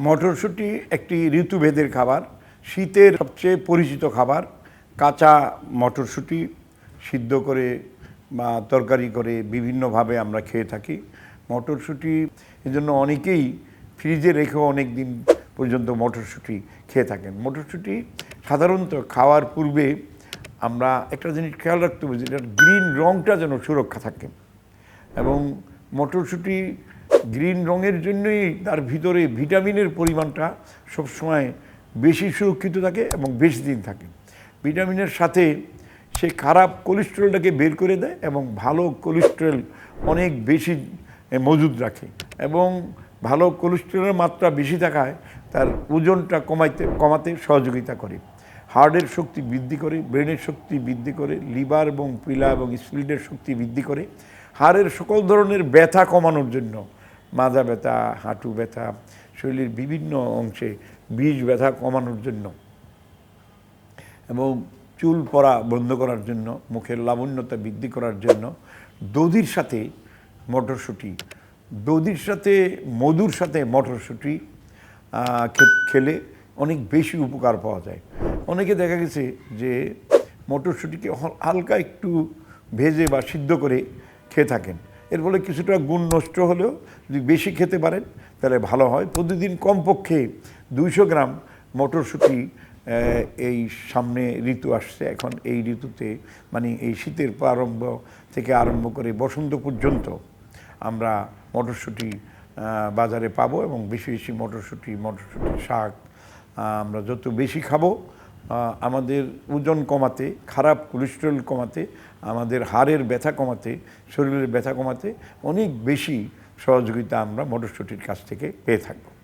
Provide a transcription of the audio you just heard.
মটরশুঁটি একটি ঋতুভেদের খাবার, শীতের সবচেয়ে পরিচিত খাবার, কাঁচা মটরশুঁটি সিদ্ধ করে বা তরকারি করে বিভিন্নভাবে আমরা খেয়ে থাকি। মটরশুঁটি এজন্য অনেকেই ফ্রিজে রেখেও অনেক দিন পর্যন্ত মটরশুঁটি খেয়ে থাকেন। মটরশুঁটি সাধারণত খাওয়ার পূর্বে আমরা একটা জিনিস খেয়াল রাখতে হবে যেটার গ্রিন রঙটা যেন সুরক্ষা থাকে। এবং মটরশুঁটি গ্রিন রঙের জন্যই তার ভিতরে ভিটামিনের পরিমাণটা সবসময় বেশি সুরক্ষিত থাকে এবং বেশি দিন থাকে। ভিটামিনের সাথে সে খারাপ কোলেস্টেরলটাকে বের করে দেয় এবং ভালো কোলেস্টেরল অনেক বেশি মজুদ রাখে এবং ভালো কোলেস্টেরলের মাত্রা বেশি থাকায় তার ওজনটা কমাইতে, কমাতে সহযোগিতা করে। হার্টের শক্তি বৃদ্ধি করে, ব্রেনের শক্তি বৃদ্ধি করে, লিভার এবং পিলা এবং স্প্লিটের শক্তি বৃদ্ধি করে। হাড়ের সকল ধরনের ব্যথা কমানোর জন্য মাজা ব্যথা, হাঁটু ব্যথা, শরীরের বিভিন্ন অংশে বীজ ব্যথা কমানোর জন্য এবং চুল পড়া বন্ধ করার জন্য, মুখের লাবণ্যতা বৃদ্ধি করার জন্য দধির সাথে মটরশুঁটি, দধির সাথে মধুর সাথে মটরশুঁটি খেলে অনেক বেশি উপকার পাওয়া যায়। অনেকে দেখা গেছে যে মটরশুঁটিকে হালকা একটু ভেজে বা সিদ্ধ করে খেয়ে থাকেন। এর ফলে কিছুটা গুণ নষ্ট হলেও যদি বেশি খেতে পারেন, তাহলে ভালো হয়। প্রতিদিন কমপক্ষে দুইশো গ্রাম মটরশুঁটি এই সামনে ঋতু আসছে। এখন এই ঋতুতে মানে এই শীতের প্রারম্ভ থেকে আরম্ভ করে বসন্ত পর্যন্ত আমরা মটরশুঁটি বাজারে পাবো এবং বেশি বেশি মটরশুঁটি, মটরশুঁটির শাক আমরা যত বেশি খাব আমাদের ওজন কমাতে, খারাপ কোলেস্টেরল কমাতে, আমাদের হাড়ের ব্যথা কমাতে, শরীরের ব্যথা কমাতে অনেক বেশি সহযোগিতা আমরা মটরশুঁটির কাছ থেকে পেয়ে থাকব।